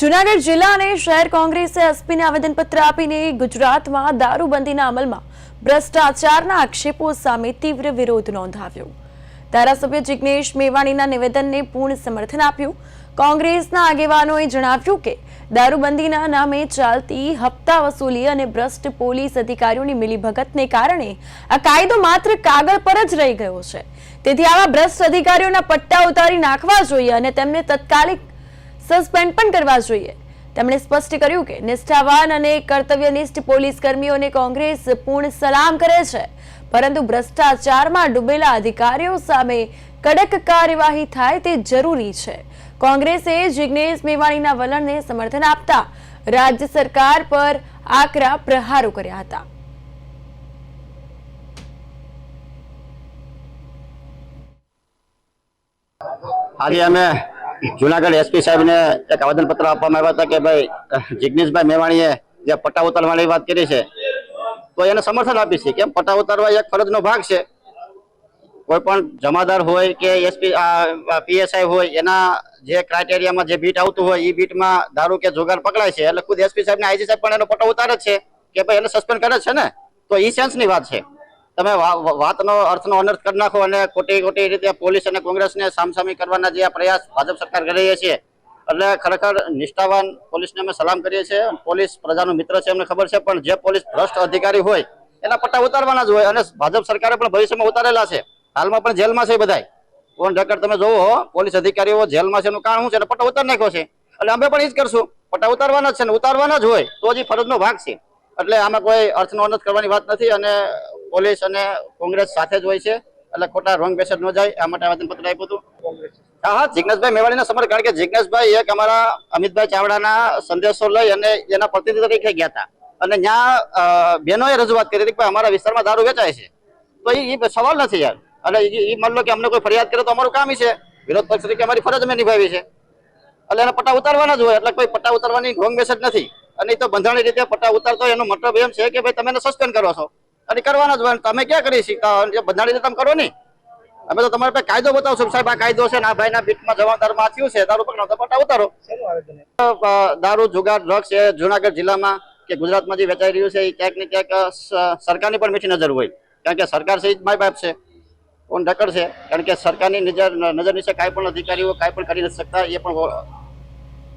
જુનાગઢ જિલ્લા અને શહેર કોંગ્રેસે એસપીને આવેદનપત્ર આપીને ગુજરાતમાં દારૂબંધીના અમલમાં ભ્રષ્ટાચારના આક્ષેપો સામે તીવ્ર વિરોધ નોંધાવ્યો. ધારાસભ્ય જિગ્નેશ મેવાણીના નિવેદનને પૂર્ણ સમર્થન આપ્યું. કોંગ્રેસના આગેવાનોએ જણાવ્યું કે, દારૂબંધીના નામે ચાલતી હપ્તા વસૂલી અને ભ્રષ્ટ પોલીસ અધિકારીઓની મિલીભગતને કારણે આ કાયદો માત્ર કાગળ પર જ રહી ગયો છે. તેથી આવા ભ્રષ્ટ અધિકારીઓના પટ્ટા ઉતારી નાખવા જોઈએ અને તેમને તત્કાલિક સસ્પેન્ડ પણ કરવા જોઈએ. તેમણે સ્પષ્ટ કર્યું કે નિષ્ઠાવાન અને કર્તવ્યનિષ્ઠ પોલીસ કર્મીઓને કોંગ્રેસ પૂર્ણ સલામ કરે છે. પરંતુ ભ્રષ્ટાચારમાં ડૂબેલા અધિકારીઓ સામે કડક કાર્યવાહી થાય તે જરૂરી છે. કોંગ્રેસે જિગ્નેશ મેવાણીના વલણને સમર્થન આપતા રાજ્ય સરકાર પર આકરા પ્રહારો કર્યા હતા. આજે અમે જુનાગઢ એસપી સાહેબને એક આવેદનપત્ર આપવામાં આવ્યા હતા કે ભાઈ, જિગ્નેશભાઈ મેવાણીએ જે પટ્ટા ઉતારવાની વાત કરી છે, તો એને સમર્થન આપી છે. કેમ? પટ્ટા ઉતારવા એક ફરજનો ભાગ છે. કોઈ પણ જમાદાર હોય કે એસપી પીએસઆઈ હોય, એના જે ક્રાઇટેરિયામાં જે બીટ આવતું હોય એ બીટમાં દારૂ કે જુગાર પકડાય છે. એટલે ખુદ એસપી સાહેબ ને આઈજી સાહેબ પણ એનો પટ્ટો ઉતારે છે કે ભાઈ એને સસ્પેન્ડ કરે છે ને? તો એ સેન્સની વાત છે. તમે વાતનો, અર્થનો અનર્થ કરી નાખો અને ખોટી ખોટી રીતે પોલીસ અને કોંગ્રેસને સામસામી કરવાના જે પ્રયાસ ભાજપ સરકાર કરી રહી છે, એટલે ખરેખર નિષ્ઠાવાન પોલીસને અમે સલામ કરીએ છીએ. પોલીસ પ્રજાનો મિત્ર છે અમને ખબર છે, પણ જે પોલીસ ભ્રષ્ટ અધિકારી હોય, એના પટ્ટા ઉતારવાના જ હોય અને ભાજપ સરકારે પણ ભવિષ્યમાં ઉતારેલા છે. હાલમાં પણ જેલમાં છે બધાય. ઓન રેકર્ડ તમે જોવો પોલીસ અધિકારીઓ જેલમાં છે એનું કારણ શું છે એટલે પટ્ટા ઉતાર નાખ્યો છે. એટલે અમે પણ એ જ કરશું. પટ્ટા ઉતારવાના જ છે ને ઉતારવાના જ હોય, તો જ ફરજનો ભાગ છે. એટલે આમાં કોઈ અર્થનો અનર્થ કરવાની વાત નથી અને પોલીસ અને કોંગ્રેસ સાથે જ હોય છે. એટલે ખોટા રોંગ મેસેજ ન જાય. આ માટે આવેદનપત્ર આપ્યું હતું. હા હા જિજ્ઞેશભાઈ મેવાડીના સમર્થ. કારણ કે જિજ્ઞેશભાઈ એક અમારા અમિતભાઈ ચાવડાના સંદેશો લઈ અને એના પ્રતિનિધિ તરીકે ગયા હતા. અને ત્યાં બહેનોએ રજૂઆત કરી હતી કે અમારા વિસ્તારમાં દારૂ વેચાય છે. તો એ સવાલ નથી યાર. એટલે એ માન લો કે અમને કોઈ ફરિયાદ કરે તો અમારું કામ છે. વિરોધ પક્ષ તરીકે અમારી ફરજ અમે નિભાવી છે. એટલે એને પટ્ટા ઉતારવાના જ હોય. એટલે કોઈ પટ્ટા ઉતારવાની રોંગ મેસેજ નથી. અને એ તો બંધારણી રીતે પટ્ટા ઉતારતો એનો મતલબ એમ છે કે ભાઈ, તમે સસ્પેન્ડ કરો છો. અને કરવાના જ હોય તમે ક્યાં કરી જે બંધારણી તમે કરો નહીં અમે તો તમારે પાસે કાયદો બતાવશું સાહેબ આ કાયદો છે ને આ ભાઈના બીટમાં જવાબદાર માથ્યું થયું છે દારૂ પકડો તો પટ્ટા ઉતારો દારૂ જુગાર ડ્રગ્સ એ જુનાગઢ જિલ્લામાં કે ગુજરાતમાં જે વેચાઈ રહ્યું છે એ ક્યાંક ને ક્યાંક સરકારની પણ મીઠી નજર હોય. કારણ કે સરકાર સહિત માય બાપ છે. ઓન રેકર્ડ છે? કારણ કે સરકારની નજર નજર નીચે કાંઈ પણ અધિકારીઓ કાંઈ પણ કરી નથી શકતા એ પણ